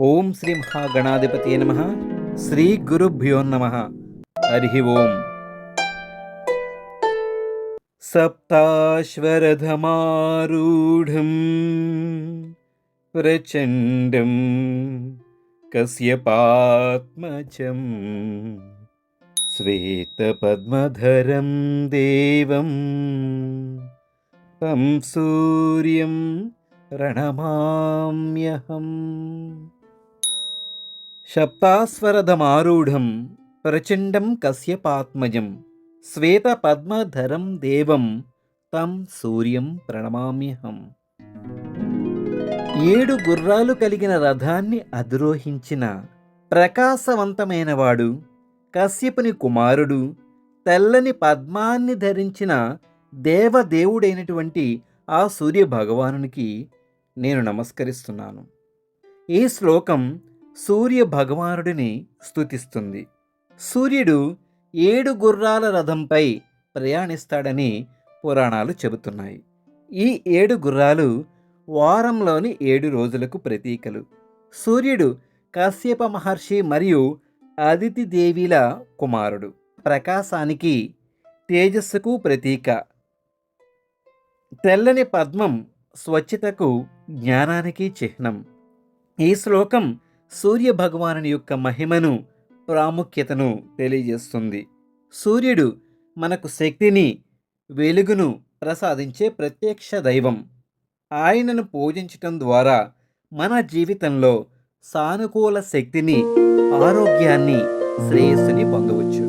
ఓం శ్రీ మహాగణాధిపతి నమ శ్రీ గురుభ్యో నమ హరి ఓం సప్తాశ్వరథమారూఢం ప్రచండం కశ్యపాత్మజం శ్వేతపద్మధరం దేవం తం సూర్యం ప్రణమామ్యహం సప్తాస్వరథమారూఢం ప్రచండం కశ్యపాత్మజం శ్వేతపద్మధరం దేవం తం సూర్యం ప్రణమామ్యహం ఏడు గుర్రాలు కలిగిన రథాన్ని అధిరోహించిన ప్రకాశవంతమైనవాడు కశ్యపుని కుమారుడు తెల్లని పద్మాన్ని ధరించిన దేవదేవుడైనటువంటి ఆ సూర్య భగవానునికి నేను నమస్కరిస్తున్నాను. ఈ శ్లోకం సూర్య భగవానుడిని స్తుతిస్తుంది. సూర్యుడు ఏడు గుర్రాల రథంపై ప్రయాణిస్తాడని పురాణాలు చెబుతున్నాయి. ఈ ఏడు గుర్రాలు వారంలోని ఏడు రోజులకు ప్రతీకలు. సూర్యుడు కశ్యప మహర్షి మరియు అదితి దేవిల కుమారుడు. ప్రకాశానికి తేజస్సుకు ప్రతీక. తెల్లని పద్మం స్వచ్ఛతకు జ్ఞానానికి చిహ్నం. ఈ శ్లోకం సూర్య భగవానుని యొక్క మహిమను ప్రాముఖ్యతను తెలియజేస్తుంది. సూర్యుడు మనకు శక్తిని వెలుగును ప్రసాదించే ప్రత్యక్ష దైవం. ఆయనను పూజించటం ద్వారా మన జీవితంలో సానుకూల శక్తిని ఆరోగ్యాన్ని శ్రేయస్సుని పొందవచ్చు.